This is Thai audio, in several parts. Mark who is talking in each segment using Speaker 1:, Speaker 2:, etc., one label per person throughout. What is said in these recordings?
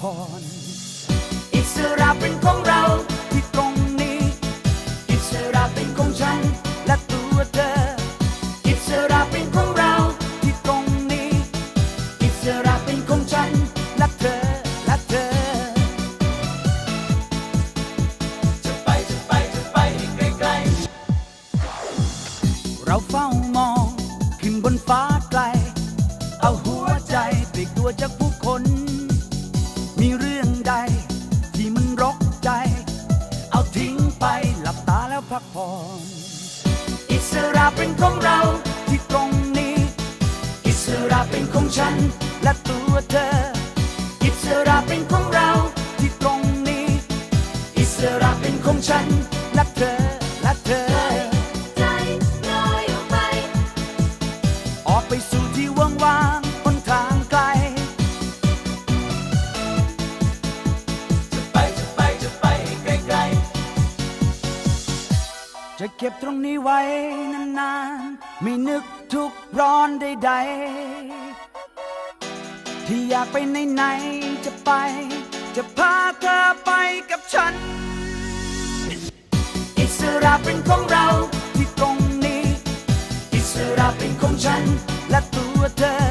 Speaker 1: ผ่อนอิสระเป็นของเราที่ตรงนี้ อิสระเป็นของฉันและตัวเธอ อิสระเป็นของเราที่ตรงนี้ อิสระเป็นของฉันและเธอและเธอ
Speaker 2: จะไปจะไปจะไปให้ไกล
Speaker 1: เราเฝ้ามองขึ้นบนฟ้าไกล เอาหัวใจปลีกตัวจากผู้คน พักผ่อน อิสระเป็นของเราที่ตรงนี้ อิสระเป็นของฉันและตัวเธอ อิสระเป็นของเราที่ตรงนี้ อิสระเป็นของฉันและเธอ
Speaker 3: จะ
Speaker 1: เก็บตรงนี้ไว้นานๆ ไม่นึกทุกข์ร้อนใดๆ ที่อยากไปไหนๆจะไป จะพาเธอไปกับฉัน อิสระเป็นของเราที่ตรงนี้ อิสระเป็นของฉันและตัวเธอ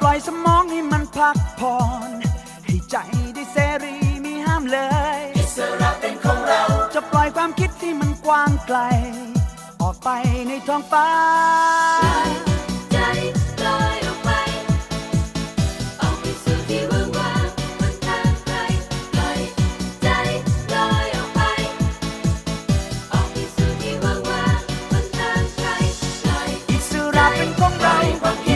Speaker 1: ปล่อยสมองให้มันพักผ่อน ให้ใจได้เสรีมีห้ามเลย
Speaker 2: อิสระเป็นของเรา
Speaker 1: จะปล่อยความคิดที่มันกว้างไกล ออกไปในท้องฟ้า
Speaker 3: ใจลอยออกไป ออกไปสู่ที่ว่างว่างบนทางไกลปล่อยใจลอยออกไป ออกไปสู่ที่ว่างว่างบนทางไกลปล่อย
Speaker 1: อิสระเป็นของเราความคิด